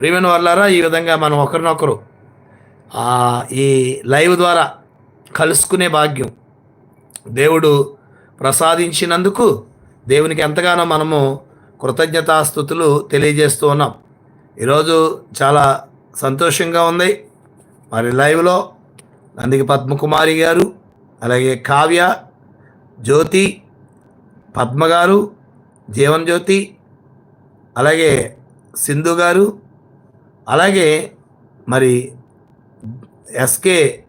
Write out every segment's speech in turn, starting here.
ప్రియమైన వాళ్ళారా ఈ విధంగా మనం ఒకరినొకరు ఈ లైవ్ ద్వారా కలుసుకునే భాగ్యం. దేవుడు ప్రసాదించినందుకు దేవునికి ఎంతగానో మనము కృతజ్ఞతాస్థుతులు తెలియజేస్తూ ఉన్నాం. ఈరోజు చాలా సంతోషంగా ఉంది. మరి లైవ్లో నందికి పద్మకుమారి గారు అలాగే కావ్య జ్యోతి పద్మ గారు జీవన్ జ్యోతి అలాగే సింధు గారు అలాగే మరి ఎస్కే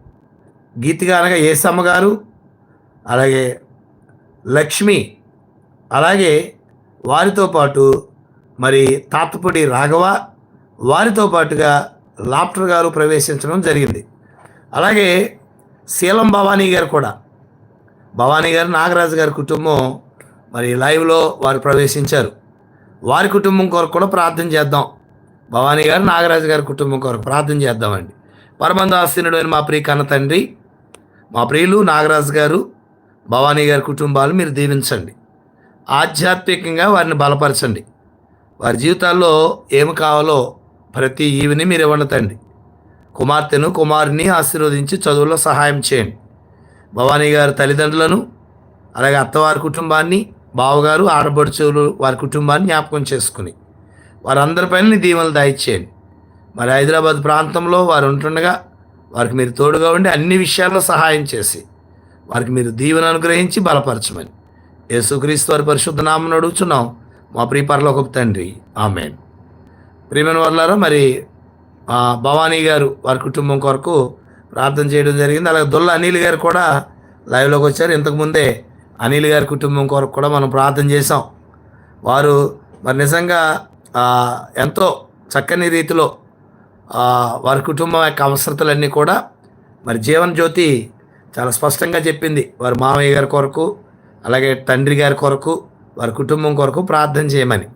గీతిగా అనగా ఏసమ్మ గారు అలాగే లక్ష్మి అలాగే వారితో పాటు మరి తాతపూడి రాఘవ వారితో పాటుగా లాప్టర్ గారు ప్రవేశించడం జరిగింది. అలాగే శీలం భవానీ గారు కూడా. భవానీ గారు నాగరాజు గారి కుటుంబం మరి లైవ్లో వారు ప్రవేశించారు. వారి కుటుంబం కొరకు కూడా ప్రార్థన చేద్దాం. భవానీ గారు నాగరాజు గారి కుటుంబం కొరకు ప్రార్థన చేద్దామండి. పరమందాసీనుడు అయిన మా ప్రియ కన్న తండ్రి మా ప్రియులు నాగరాజు గారు భవానీ గారి కుటుంబాలు మీరు దీవించండి. ఆధ్యాత్మికంగా వారిని బలపరచండి. వారి జీవితాల్లో ఏమి కావాలో ప్రతి ఈవిని మీరు ఇవ్వండి తండ్రి. కుమార్తెను కుమారుని ఆశీర్వదించి చదువులో సహాయం చేయండి. భవానీ గారి తల్లిదండ్రులను అలాగే అత్తవారి కుటుంబాన్ని బావగారు ఆడబడుచులు వారి కుటుంబాన్ని జ్ఞాపకం చేసుకుని వారందరిపైన నీ దీవెనలు దయచేయండి మరి హైదరాబాద్ ప్రాంతంలో వారు ఉంటుండగా వారికి మీరు తోడుగా ఉండి అన్ని విషయాల్లో సహాయం చేసి వారికి మీరు దీవెన అనుగ్రహించి బలపరచమని. యేసుక్రీస్తు వారి పరిశుద్ధ నామను అడుగుచున్నాం. మా ప్రియపరలోకపు తండ్రి. ఆమె ప్రియమైన వర్లారా మరి భవానీ గారు వారి కుటుంబం కొరకు ప్రార్థన చేయడం జరిగింది. అలాగే దొల్ల అనిల్ గారు కూడా లైవ్లోకి వచ్చారు. ఇంతకుముందే అనిల్ గారి కుటుంబం కొరకు కూడా మనం ప్రార్థన చేసాం వారు మరి నిజంగా ఎంతో చక్కని రీతిలో వారి కుటుంబం యొక్క అవసరతలన్నీ కూడా మరి జీవన్ జ్యోతి చాలా స్పష్టంగా చెప్పింది. వారి మామయ్య గారి కొరకు అలాగే తండ్రి గారి కొరకు వారి కుటుంబం కొరకు ప్రార్థన చేయమని.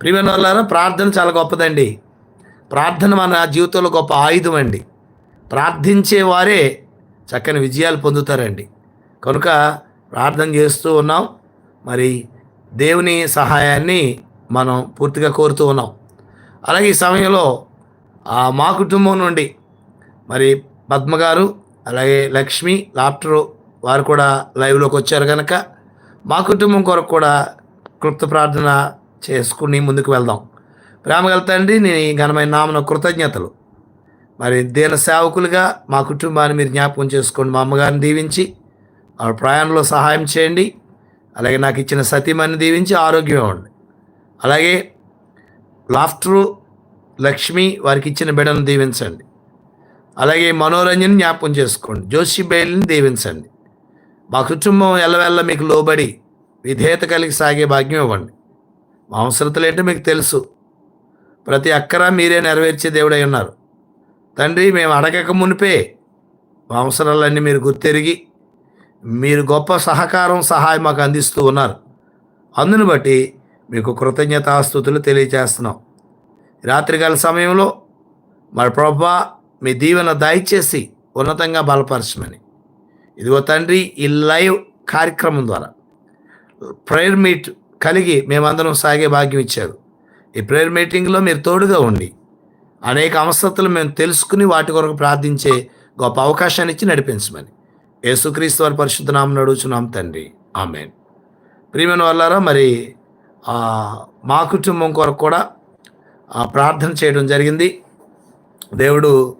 ప్రియమైన వాళ్ళారా ప్రార్థన చాలా గొప్పదండి. ప్రార్థన మన జీవితంలో గొప్ప ఆయుధం అండి. ప్రార్థించే వారే చక్కని విజయాలు పొందుతారండి. కనుక ప్రార్థన చేస్తూ ఉన్నాం. మరి దేవుని సహాయాన్ని మనం పూర్తిగా కోరుతూ ఉన్నాం. అలాగే ఈ సమయంలో ఆ, మా కుటుంబం నుండి మరి పద్మ గారు అలాగే లక్ష్మి లాప్టర్ వారు కూడా లైవ్లోకి వచ్చారు కనుక మా కుటుంబం కొరకు కూడా కృప్త ప్రార్థన చేసుకుని ముందుకు వెళ్దాం. ప్రేమగల తండ్రి నీ ఘనమైన నామన కృతజ్ఞతలు. మరి దీన సేవకులుగా మా కుటుంబాన్ని మీరు జ్ఞాపకం చేసుకోండి. మా అమ్మగారిని దీవించి ఆ ప్రయాణంలో సహాయం చేయండి. అలాగే నాకు ఇచ్చిన సతీమణిని దీవించి ఆరోగ్యం ఇవ్వండి అలాగే లాఫ్టరు లక్ష్మి వారికి ఇచ్చిన బిడ్డను దీవించండి. అలాగే మనోరంజన్ జ్ఞాపకం చేసుకోండి. జోషి బయలుని దీవించండి. మా కుటుంబం ఎల్లవెల్ల మీకు లోబడి విధేయత కలిగి సాగే భాగ్యం ఇవ్వండి. మా అవసరతలు ఏంటో మీకు తెలుసు. ప్రతి అక్కరా మీరే నెరవేర్చే దేవుడై ఉన్నారు. తండ్రి మేము అడగక మునిపే మా అవసరాలన్నీ మీరు గుర్తెరిగి మీరు గొప్ప సహకారం సహాయం మాకు అందిస్తూ ఉన్నారు. అందును బట్టి మీకు కృతజ్ఞతాస్థుతులు తెలియజేస్తున్నాం రాత్రికాల సమయంలో మరి ప్రభా మీ దీవెన దయచేసి ఉన్నతంగా బలపరచమని. ఇదిగో తండ్రి ఈ లైవ్ కార్యక్రమం ద్వారా ప్రేయర్ మీట్ కలిగి మేమందరం సాగే భాగ్యం ఇచ్చారు. ఈ ప్రేయర్ మీటింగ్లో మీరు తోడుగా ఉండి అనేక అవసరతలు మేము తెలుసుకుని వాటి కొరకు ప్రార్థించే గొప్ప అవకాశాన్ని ఇచ్చి నడిపించమని. యేసుక్రీస్తు వారి పరిశుద్ధ నామం అడుగుచున్నాం తండ్రి. ఆమెన్. ప్రియమైన వాళ్ళారా మరి మా కుటుంబం కొరకు కూడా ప్రార్థన చేయడం జరిగింది. దేవుడు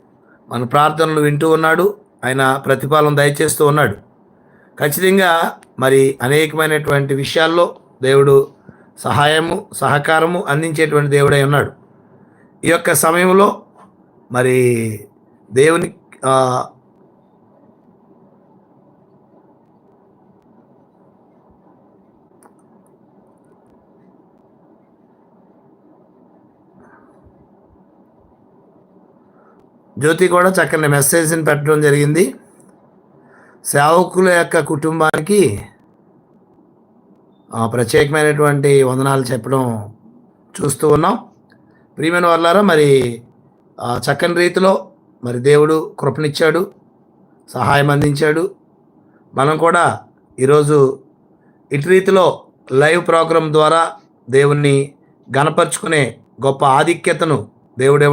మన ప్రార్థనలు వింటూ ఉన్నాడు. ఆయన ప్రతిఫలం దయచేస్తూ ఉన్నాడు. ఖచ్చితంగా మరి అనేకమైనటువంటి విషయాల్లో దేవుడు సహాయము సహకారము అందించేటువంటి దేవుడై ఉన్నాడు. ఈ యొక్క సమయంలో మరి దేవుని జ్యోతి కూడా చక్కని మెసేజ్ని పెట్టడం జరిగింది. సేవకుల యొక్క కుటుంబానికి ప్రత్యేకమైనటువంటి వందనాలు చెప్పడం చూస్తూ ఉన్నాం. ప్రియమైన వాళ్ళారా మరి చక్కని రీతిలో మరి దేవుడు కృపనిచ్చాడు సహాయం అందించాడు. మనం కూడా ఈరోజు ఇటు రీతిలో లైవ్ ప్రోగ్రాం ద్వారా దేవుణ్ణి గణపరుచుకునే గొప్ప ఆధిక్యతను దేవుడే